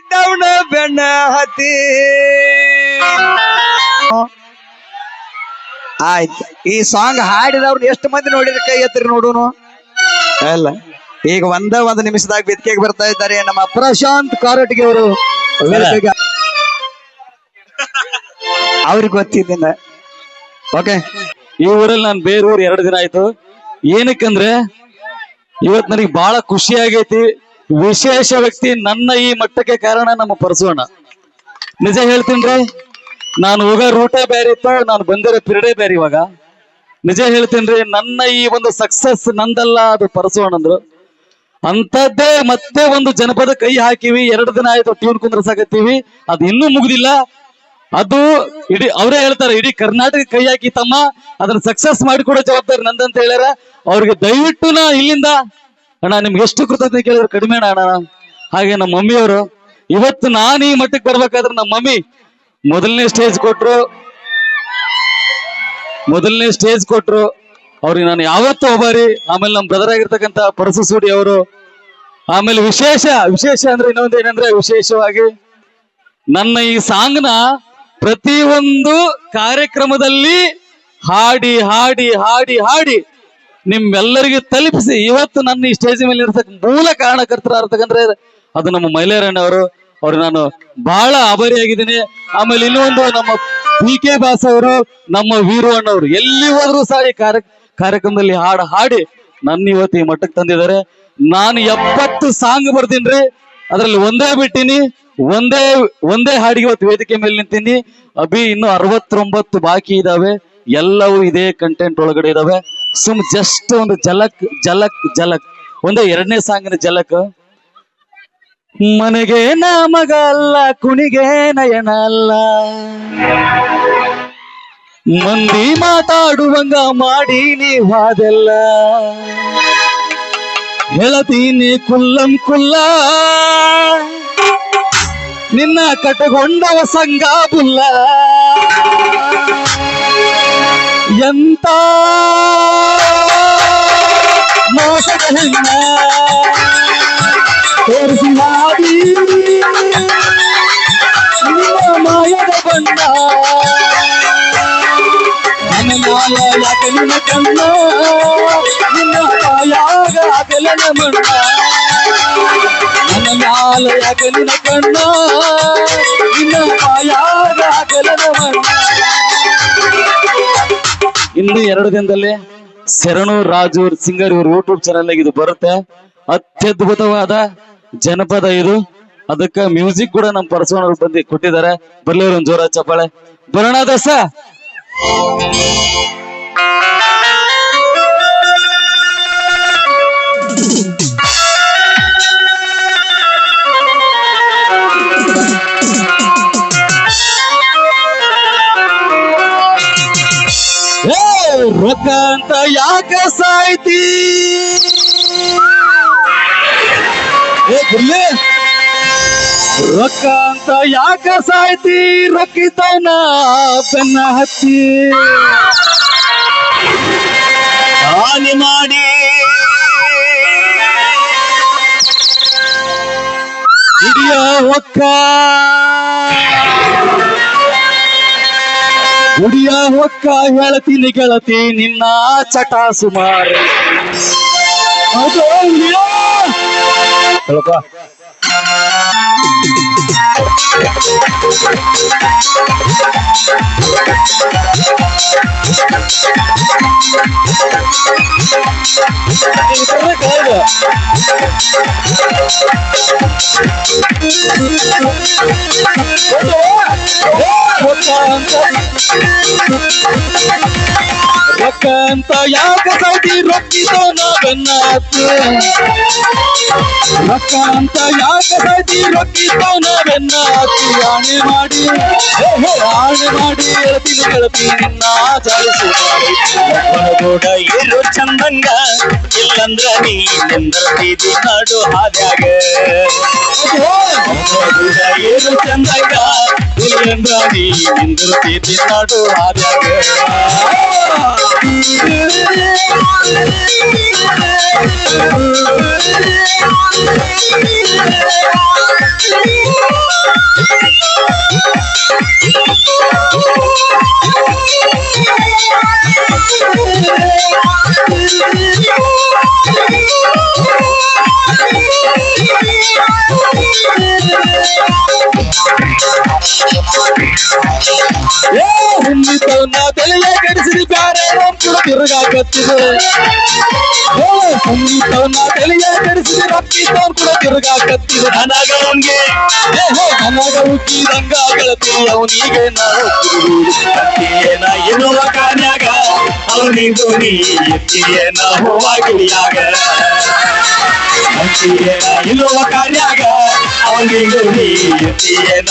ಬಿದ್ದವನ ಬೆನ್ನ ಹತ್ತಿ. ಆಯ್ತು. ಈ ಸಾಂಗ್ ಹಾಡಿದವ್ರು ಎಷ್ಟು ಮಂದಿ ನೋಡಿದ ಕೈ ಎತ್ತಿರಿ ನೋಡೋನು? ಅಲ್ಲ ಈಗ ಒಂದ ಒಂದ್ ನಿಮಿಷದಾಗ ಬಿತ್ಕೆಗೆ ಬರ್ತಾ ಇದ್ದಾರೆ ನಮ್ಮ ಪ್ರಶಾಂತ್ ಕಾರಟ್ಗೆ ಅವರು. ಅವ್ರಿಗೆ ಗೊತ್ತಿದ್ದಿನ ಓಕೆ ಈ ಊರಲ್ಲಿ ನಾನು ಬೇರೆ ಊರು ಎರಡು ದಿನ ಆಯ್ತು. ಏನಕ್ಕಂದ್ರೆ ಇವತ್ ನನಗೆ ಬಹಳ ಖುಷಿ ಆಗೈತಿ. ವಿಶೇಷ ವ್ಯಕ್ತಿ ನನ್ನ ಈ ಮಟ್ಟಕ್ಕೆ ಕಾರಣ ನಮ್ಮ ಪರಸೋಣ. ನಿಜ ಹೇಳ್ತೀನ್ರಿ ನಾನು ಹೋಗ ರೂಟೇ ಬೇರೆ ಇತ್ತ, ನಾನು ಬಂದಿರೋ ಪಿರಿಯಡೇ ಬೇರೆ ಇವಾಗ. ನಿಜ ಹೇಳ್ತೀನ್ರಿ ನನ್ನ ಈ ಒಂದು ಸಕ್ಸಸ್ ನಂದಲ್ಲ, ಅದು ಪರಸೋಣ ಅಂದ್ರು. ಅಂತದ್ದೇ ಮತ್ತೆ ಒಂದು ಜನಪದ ಕೈ ಹಾಕಿವಿ, ಎರಡು ದಿನ ಆಯ್ತು ಟ್ಯೂನ್ ಕುಂದ್ರಸಾಕತ್ತೀವಿ, ಅದು ಇನ್ನೂ ಮುಗ್ದಿಲ್ಲ. ಅದು ಇಡೀ, ಅವರೇ ಹೇಳ್ತಾರೆ, ಇಡೀ ಕರ್ನಾಟಕ ಕೈ ಹಾಕಿ ತಮ್ಮ, ಅದನ್ನ ಸಕ್ಸಸ್ ಮಾಡಿಕೊಡೋ ಜವಾಬ್ದಾರಿ ನಂದಂತ ಹೇಳ್ಯಾರ. ಅವ್ರಿಗೆ ದಯವಿಟ್ಟು ನಾ ಇಲ್ಲಿಂದ ಅಣ್ಣ, ನಿಮ್ಗೆ ಎಷ್ಟು ಕೃತಜ್ಞತೆ ಕೇಳಿದ್ರು ಕಡಿಮೆ ಅಣ್ಣ ಹಾಗೆ ನಮ್ಮ ಮಮ್ಮಿಯವರು, ಇವತ್ತು ನಾನು ಈ ಮಟ್ಟಕ್ಕೆ ಬರ್ಬೇಕಾದ್ರೆ ನಮ್ಮ ಮಮ್ಮಿ ಮೊದಲನೇ ಸ್ಟೇಜ್ ಕೊಟ್ರು. ಮೊದಲನೇ ಸ್ಟೇಜ್ ಕೊಟ್ರು. ಅವ್ರಿಗೆ ನಾನು ಯಾವತ್ತೂ ಒಬ್ಬರಿ, ಆಮೇಲೆ ನಮ್ಮ ಬ್ರದರ್ ಆಗಿರ್ತಕ್ಕಂಥ ಪರಸು ಸೂಡಿ ಅವರು. ಆಮೇಲೆ ವಿಶೇಷ ವಿಶೇಷ ಅಂದ್ರೆ ಇನ್ನೊಂದು ಏನಂದ್ರೆ ವಿಶೇಷವಾಗಿ ನನ್ನ ಈ ಸಾಂಗ್ನ ಪ್ರತಿಯೊಂದು ಕಾರ್ಯಕ್ರಮದಲ್ಲಿ ಹಾಡಿ ಹಾಡಿ ಹಾಡಿ ಹಾಡಿ ನಿಮ್ಮೆಲ್ಲರಿಗೆ ತಲುಪಿಸಿ. ಇವತ್ತು ನನ್ನ ಈ ಸ್ಟೇಜ್ ಮೇಲೆ ಇರ್ತಕ್ಕ ಮೂಲ ಕಾರಣಕರ್ತರಾಗ್ತಕ್ಕಂದ್ರೆ ಅದು ನಮ್ಮ ಮೈಲೇರಣ್ಣವರು. ಅವ್ರು ನಾನು ಬಹಳ ಆಭಾರಿಯಾಗಿದ್ದೀನಿ ಆಮೇಲೆ ಇನ್ನೊಂದು ನಮ್ಮ ಪಿ ಕೆ ಬಾಸ್ ಅವರು, ನಮ್ಮ ವೀರು ಅಣ್ಣವರು. ಎಲ್ಲಿ ಹೋದ್ರು ಸಹ ಈ ಕಾರ್ಯ, ಕಾರ್ಯಕ್ರಮದಲ್ಲಿ ಹಾಡು ಹಾಡಿ ನನ್ನ ಇವತ್ತು ಈ ಮಟ್ಟಕ್ಕೆ ತಂದಿದ್ದಾರೆ. ನಾನು ಎಪ್ಪತ್ತು ಸಾಂಗ್ ಬರ್ತೀನಿ ಅದರಲ್ಲಿ ಒಂದೇ ಬಿಟ್ಟಿನಿ. ಒಂದೇ ಒಂದೇ ಹಾಡಿಗೆ ಇವತ್ತು ವೇದಿಕೆ ಮೇಲೆ ನಿಂತೀನಿ. ಅಭಿ ಇನ್ನು ಅರವತ್ತೊಂಬತ್ತು ಬಾಕಿ ಇದಾವೆ. ಎಲ್ಲವೂ ಇದೇ ಕಂಟೆಂಟ್ ಒಳಗಡೆ ಇದಾವೆ. ಸುಮ್ ಜಸ್ಟ್ ಒಂದು ಜಲಕ್ ಜಲಕ್ ಜಲಕ್ ಒಂದೇ ಎರಡನೇ ಸಾಂಗಿನ ಜಲಕ್ ಮನೆಗೆ ನಮಗ ಮಗ ಅಲ್ಲ ಕುಣಿಗೆ ನಯನ ಅಲ್ಲ ಮಂದಿ ಮಾತಾಡುವಂಗ ಮಾಡಿ ನೀವಾದೆಲ್ಲ ಹೇಳತೀನಿ ಕುಲ್ಲಂ ಕುಲ್ಲ. ನಿನ್ನ ಕಟಗೊಂಡವ ಸಂಗ ಬುಲ್ಲ. ಎಂತ ನಿನ್ನ ಕಣ್ಣ ನಿನ್ನ ಬಾಯಾಗ ಬೆಲನ ಮಣ್ಣ ನನ್ನ ಮ್ಯಾಲ ಯಾಕೆ ನಿನ್ನ ಕಣ್ಣ ನಿನ್ನ ಬಾಯಾಗ ಬೆಲನ ಮಣ್ಣ ಇನ್ನು ಎರಡು ದಿನದಲ್ಲಿ ಶರಣು ರಾಜು ಸಿಂಗರ್ ಇವರು ಯೂಟ್ಯೂಬ್ ಚಾನಲ್ ಇದು ಬರುತ್ತೆ. ಅತ್ಯದ್ಭುತವಾದ ಜನಪದ ಇದು. ಅದಕ್ಕೆ ಮ್ಯೂಸಿಕ್ ಕೂಡ ನಮ್ಮ ಪರಸೋಣರು ಬಂದಿ ಕೊಟ್ಟಿದ್ದಾರೆ. ಬರ್ಲಿ ಒಂದು ಜೋರ ಚಪ್ಪಾಳೆ. ಬರೋಣ ದಸ. ಅಂತ ಯಾಕ ಸಾಯ್ತಿ ಏ ಗುರ್ಲೆ ರೊಕ್ಕ ಅಂತ ಯಾಕ ಸಾಯ್ತಿ ರೊಕ್ಕಿತವನ ಬೆನ್ನ ಹತ್ತಿ ಹಾನಿ ಮಾಡಿ ಹಿಡಿಯ ಒಕ್ಕ ಗುಡಿಯ ಹೊಕ್ಕ ಹೇಳ್ತೀನಿ ಗೆಳತಿ ನಿನ್ನ ಚಟ ಸುಮಾರು? ಹೇಳಪ್ಪ ರೊಕ್ಕ ಅಂತ ಯಾಕ ಸೌದಿ ರೊಕ್ಕಿದೋನ ಬೆನ್ನಾತು ರೊಕ್ಕ ಅಂತ ಯಾಕ ಸೌದಿ ರೊಕ್ಕಿದೋನ ಬೆನ್ನಾತು ಆಣೆ ಮಾಡಿ ಹೇ, ಹೇ, ಆಣೆ ಮಾಡಿ ಹೇಳ್ತೀನಿ ಗೆಳತಿ ನಿನ್ನ ಜಾಲಿಸು ಒಳಗೋಡ ಇರು ಚಂದಂಗ ಇಲ್ಲಂದ್ರ ನೀ ನಿಂದಿರ್ತಿದಿ ನಡು ಹಾದ್ಯಾಗ ಒಳಗೋಡ ಇರು ಚಂದಂಗ ಇಲ್ಲಂದ್ರ ನೀ ನಿಂದಿರ್ತಿದಿ ನಡು ಹಾದ್ಯಾಗ Thank you. Thank you. ತಿರುಗಾಕತ್ತಿದೆ. ಏ ಹುಣ್ಣಿತವನ್ನ ತಲೆಯ ಕೆಡಿಸಿದ ರಕ್ಕಿತವನ್ ಕೂಡ ತಿರುಗಾಕತ್ತಿದೆ. ನನಗವನ್ಗೆ ಏ ಹೋ ನನಗ ಹುಟ್ಟಿದಂಗ ಗೆಳತಿ, ಅವನಿಗೆ ನಾವು ಏನ ಇರುವ ಕಾರ್ಯಾಗ ಅವನಿಗೂ ನೀ ಎತ್ತಿಯೇನ ಹೂವಾಗಿಯಾಗ ಏನ ಇರುವ ಕಾರ್ಯಾಗ ಅವನಿಗೂ ನೀ ಎತ್ತಿಯೇನ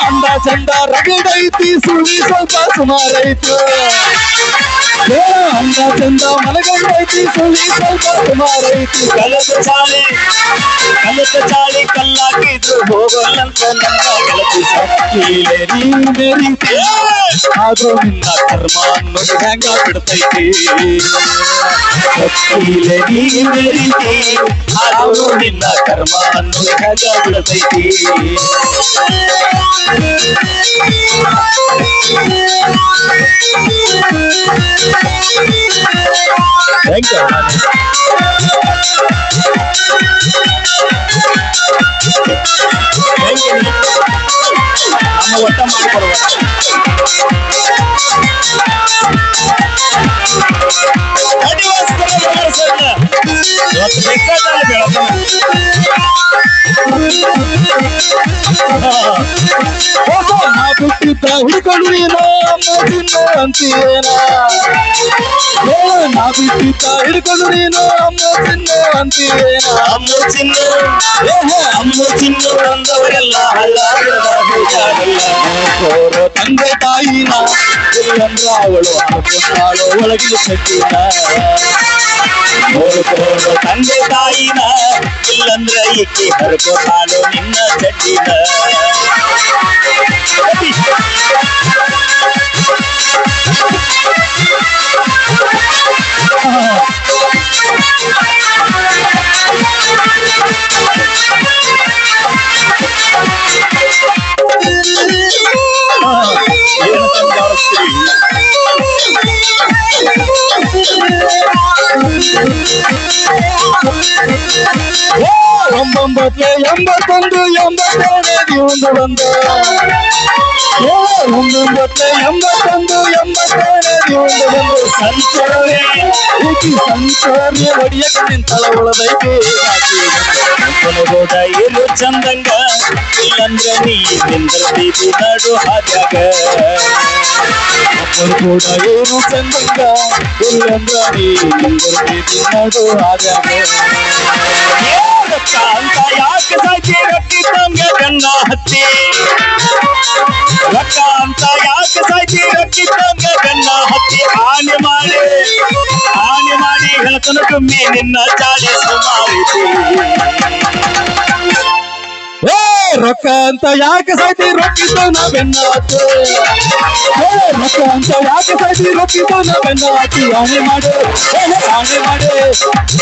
ಅಂದ ಚಂದ ರಗಡೈತಿ ಸುಳಿ ಸ್ವಲ್ಪ ಸುಮಾರೈತು ಏ ಅಂದ ಚಂದ ಮಲಗಂಡೈತಿ ಸುಳಿ ಸ್ವಲ್ಪ ಸುಮಾರೈತಿ ಕಲಸ ಚಾಳಿ ಕಲಸ ಚಾಳಿ ಕಲ್ಲಾಕಿದ್ರು ಹೋಗಲ್ಲಂತ ನನ್ನ ಗೆಳತಿ ಸಕ್ಕೀಲೆ ನೀ ಮೆರೀತಿ ಆದ್ರೂ ನಿನ್ನ ಕರ್ಮ ಅನ್ನೋದು ಹೆಂಗ ಬಿಡ್ತೈತಿ ಸಕ್ಕೀಲೆ ನೀ ರೀತಿ ಆದರೂ ನಿನ್ನ ಕರ್ಮ ಅನ್ನೋ ಹೆಗ ಬಿಡತೈತಿ ಹೆಂಗ ನಮ್ಮ ಒಟ್ಟ ಮಾಡಿಕೊಡುವ ಇವತ್ತು ಬೇಕಾದಲ್ಲಿ Ô, Renato, que tá rico, menino! ತಿನ್ನು ಅಂತೀಯೇನ ಏ ನಾ ಬಿಟ್ಟಿದ್ದ ಹಿಡ್ಕೊಂಡು ನೀನು ಅಮ್ಮ ತಿನ್ನು ಅಂತೀಯೇನ ಅಮ್ಮು ಚಿನ್ನ ಅಮ್ಮು ಚಿನ್ನ ಅಂದವರೆಲ್ಲ ಹಳ್ಳಾಗದ ಹೂಜಾಡಲ್ಲ ಕೋರೋ ತಂದೆ ತಾಯಿನ ಇಲ್ಲಂದ್ರ ಅವಳು ಹಾಕೊಂಡಾಳು ಒಳಗಿನ ಶಕ್ತಿನ ನೋಡ್ಕೋಡು ತಂದೆ ತಾಯಿನ ಇಲ್ಲಂದ್ರ ಈಕೆ ಹರ್ಕೋತಾಳು ನಿನ್ನ ಚಡ್ಡಿನ ಏನು ಒಂಬೊಂಬತ್ತು ಎಂಬತ್ತೊಂದು ಎಂಬತ್ತೆರಡು ಒಂದು ಒಂದು ಓ, ಒಂಬೊಂಬತ್ತು ಎಂಬತ್ತೊಂದು ಒಂದು ಒಂದು ಸಂತೋಷವೇ ಈಕಿ ಸಂಸಾರ್ಯ ಒಡಿಯಕ ನಿಂತಳ ಉಳದೈತಿ ಕೊನಗೋಡ ಇರು ಚಂದಂಗ ಇಲ್ಲಂದ್ರ ನೀ ನಿಂದಿರ್ತೀವಿ ನಡು ಹಾದ್ಯಾಗ ಒಬ್ಬರು ಕೂಡ ಏನು ಚಂದಂಗ ಇಲ್ಲಂದ್ರ ನೀ ನಿಂದಿರ್ತಿದ್ದಿ ನಡು ಹಾದ್ಯಾಗ ಏ ರೊಕ್ಕ ಅಂತ ಯಾಕೆ ಸಾಕಿ ರೊಕ್ಕಿದ್ದಂಗೆ ಗಣ್ಣ ಹತ್ತಿ ರೊಕ್ಕ ಅಂತ ಯಾಕೆ ಸಾಕಿ ರೊಕ್ಕಿದ್ದಂಗೆ ಗಣ್ಣ ಹತ್ತಿ ಹಾನಿ ಮಾಡಿ ಹಾನಿ ಮಾಡಿ ಹೇಳ್ತನ ಕಮ್ಮಿ ನಿನ್ನ ಚಾಳಿ ಸುಮಾರಿತಿ ಏ ರೊಕ್ಕ ಅಂತ ಯಾಕೆ ಸಾಯ್ತಿ ರೊಕ್ಕಿದ್ದ ನಾ ಬೆನ್ನ ಹತ್ತು ಏ ರೊಕ್ಕ ಅಂತ ಯಾಕೆ ಸಾಯ್ತಿ ರೊಕ್ಕಿದ್ದ ನಾ ಬೆನ್ನ ಹತ್ತಿ ಆಣೆ ಮಾಡು ಏ, ಆಣೆ ಮಾಡು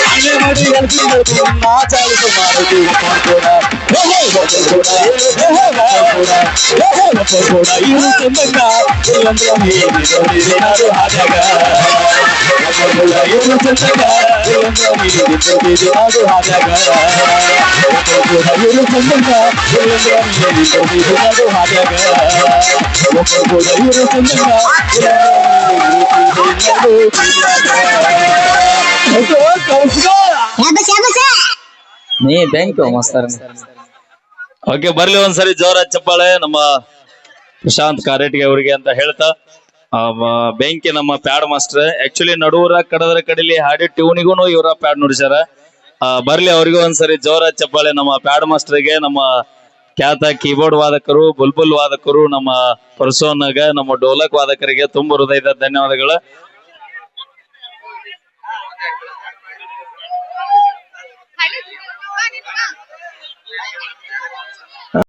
ಆಣೆ ಮಾಡಿ ಎಲ್ಸಿ ನಾ ಚಾಲಿಸು ಮಾಡುದು ಕೂಡ ಏ, ಹೇ, ಒಬ್ಬ ಕೂಡ ಏ, ಹೇ, ಒಬ್ಬ ಕೂಡ ಏ, ಹೇ, ಒಬ್ಬ ಕೂಡ ಇರು ಚಂದಂಗ ಇಲ್ಲಂದ್ರ ನೀನು ನಾಡು ಹಾದಾಗ ಒಬ್ಬ ಕೂಡ ಇರು ಚಂದಂಗ ಓಕೆ ಬರ್ಲಿ ಒಂದ್ಸರಿ ಜೋರ ಚಪ್ಪಾಳೆ ನಮ್ಮ ಪ್ರಶಾಂತ್ ಕಾರೆಟ್ಗೆ ಅವರಿಗೆ ಅಂತ ಹೇಳ್ತಾ. ಬೆಂಕಿ ನಮ್ಮ ಪ್ಯಾಡ್ ಮಾಸ್ಟರ್ ಆಕ್ಚುಲಿ ನಡುವರ ಕಡದ್ರ ಕಡಿಲಿ ಹಾಡಿ ಟ್ಯೂನಿಗೂ ಇವರ ಪ್ಯಾಡ್ ನುಡಿಸ್ಯಾರ. ಬರ್ಲಿ ಅವ್ರಿಗೂ ಒಂದ್ಸರಿ ಜೋರ ಚಪ್ಪಾಳೆ ನಮ್ಮ ಪ್ಯಾಡ್ ಮಾಸ್ಟರ್ಗೆ ನಮ್ಮ ಖ್ಯಾತ ಕೀಬೋರ್ಡ್ ವಾದಕರು, ಬುಲ್ಬುಲ್ ವಾದಕರು, ನಮ್ಮ ಪರ್ಸೋನ್ಗ ನಮ್ಮ ಡೋಲಕ್ ವಾದಕರಿಗೆ ತುಂಬ ಹೃದಯದ ಧನ್ಯವಾದಗಳು.